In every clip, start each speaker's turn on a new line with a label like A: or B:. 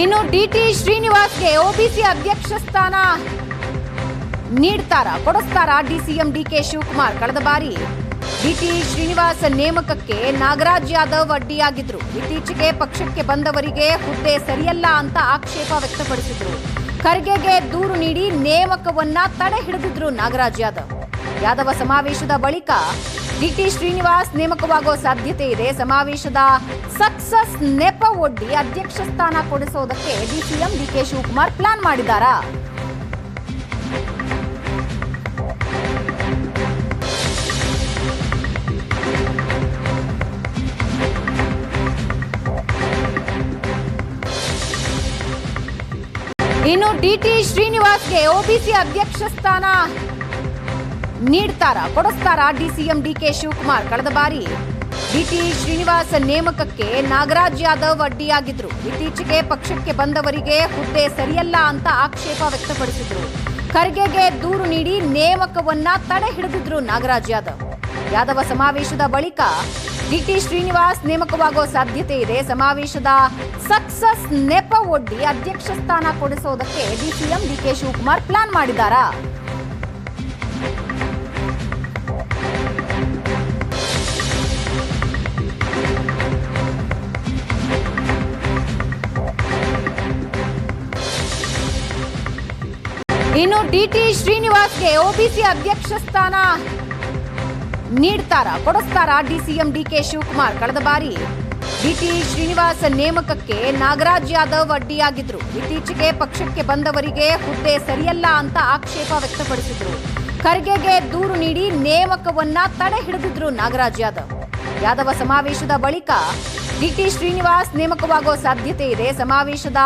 A: ಇನ್ನು ಡಿಟಿ ಶ್ರೀನಿವಾಸ್ಗೆ ಒಬಿಸಿ ಅಧ್ಯಕ್ಷ ಸ್ಥಾನ ನೀಡ್ತಾರ? ಕೊಡಿಸ್ತಾರ ಡಿಸಿಎಂ ಡಿಕೆ ಶಿವಕುಮಾರ್? ಕಳೆದ ಬಾರಿ ಡಿಟಿ ಶ್ರೀನಿವಾಸ್ ನೇಮಕಕ್ಕೆ ನಾಗರಾಜ್ ಯಾದವ್ ಅಡ್ಡಿಯಾಗಿದ್ರು. ಇತ್ತೀಚೆಗೆ ಪಕ್ಷಕ್ಕೆ ಬಂದವರಿಗೆ ಹುದ್ದೆ ಸರಿಯಲ್ಲ ಅಂತ ಆಕ್ಷೇಪ ವ್ಯಕ್ತಪಡಿಸಿದ್ರು. ಖರ್ಗೆಗೆ ದೂರು ನೀಡಿ ನೇಮಕವನ್ನ ತಡೆ ಹಿಡಿದಿದ್ರು ನಾಗರಾಜ್ ಯಾದವ್. ಯಾದವ ಸಮಾವೇಶದ ಬಳಿಕ ಡಿಟಿ ಶ್ರೀನಿವಾಸ್ ನೇಮಕವಾಗೋ ಸಾಧ್ಯತೆ ಇದೆ. ಸಮಾವೇಶದ ಸಕ್ಸಸ್ ನೆಪ ಒಡ್ಡಿ ಅಧ್ಯಕ್ಷ ಸ್ಥಾನ ಕೊಡಿಸೋದಕ್ಕೆ ಡಿಸಿಎಂ ಡಿಕೆ ಶಿವಕುಮಾರ್ ಪ್ಲಾನ್ ಮಾಡಿದ್ದಾರಾ ಇನ್ನು ಡಿಟಿ ಶ್ರೀನಿವಾಸ್ಗೆ ಒಬಿಸಿ ಅಧ್ಯಕ್ಷ ಸ್ಥಾನ ನೀಡ್ತಾರ, ಕೊಡಿಸ್ತಾರ ಡಿಸಿಎಂ ಡಿಕೆ ಶಿವಕುಮಾರ್. ಕಳೆದ ಬಾರಿ ಡಿಟಿ ಶ್ರೀನಿವಾಸ್ ನೇಮಕಕ್ಕೆ ನಾಗರಾಜ್ ಯಾದವ್ ಅಡ್ಡಿಯಾಗಿದ್ರು. ಇತ್ತೀಚೆಗೆ ಪಕ್ಷಕ್ಕೆ ಬಂದವರಿಗೆ ಹುದ್ದೆ ಸರಿಯಲ್ಲ ಅಂತ ಆಕ್ಷೇಪ ವ್ಯಕ್ತಪಡಿಸಿದ್ರು. ಖರ್ಗೆಗೆ ದೂರು ನೀಡಿ ನೇಮಕವನ್ನ ತಡೆ ಹಿಡಿದಿದ್ರು ನಾಗರಾಜ್ ಯಾದವ್. ಯಾದವ ಸಮಾವೇಶದ ಬಳಿಕ ಡಿಟಿ ಶ್ರೀನಿವಾಸ್ ನೇಮಕವಾಗೋ ಸಾಧ್ಯತೆ ಇದೆ. ಸಮಾವೇಶದ ಸಕ್ಸಸ್ ನೆಪ ಒಡ್ಡಿ ಅಧ್ಯಕ್ಷ ಸ್ಥಾನ ಕೊಡಿಸೋದಕ್ಕೆ ಡಿಸಿಎಂ ಡಿಕೆ ಶಿವಕುಮಾರ್ ಪ್ಲಾನ್ ಮಾಡಿದ್ದಾರಾ? ಇನ್ನು ಡಿಟಿ ಶ್ರೀನಿವಾಸ್ಗೆ ಒಬಿಸಿ ಅಧ್ಯಕ್ಷ ಸ್ಥಾನ ನೀಡ್ತಾರ? ಕೊಡಿಸ್ತಾರ ಡಿಸಿಎಂ ಡಿಕೆ ಶಿವಕುಮಾರ್? ಕಳೆದ ಬಾರಿ ಡಿಟಿ ಶ್ರೀನಿವಾಸ್ ನೇಮಕಕ್ಕೆ ನಾಗರಾಜ್ ಯಾದವ್ ಅಡ್ಡಿಯಾಗಿದ್ರು. ಇತ್ತೀಚೆಗೆ ಪಕ್ಷಕ್ಕೆ ಬಂದವರಿಗೆ ಹುದ್ದೆ ಸರಿಯಲ್ಲ ಅಂತ ಆಕ್ಷೇಪ ವ್ಯಕ್ತಪಡಿಸಿದ್ರು. ಖರ್ಗೆಗೆ ದೂರು ನೀಡಿ ನೇಮಕವನ್ನ ತಡೆ ಹಿಡಿದಿದ್ರು ನಾಗರಾಜ್ ಯಾದವ್. ಯಾದವ ಸಮಾವೇಶದ ಬಳಿಕ ಡಿಟಿ ಶ್ರೀನಿವಾಸ್ ನೇಮಕವಾಗೋ ಸಾಧ್ಯತೆ ಇದೆ. ಸಮಾವೇಶದ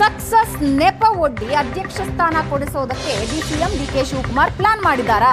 A: ಸಕ್ಸಸ್ ನೆಪ ಒಡ್ಡಿ ಅಧ್ಯಕ್ಷ ಸ್ಥಾನ ಕೊಡಿಸೋದಕ್ಕೆ ಡಿಸಿಎಂ ಡಿಕೆ ಶಿವಕುಮಾರ್ ಪ್ಲಾನ್ ಮಾಡಿದ್ದಾರಾ?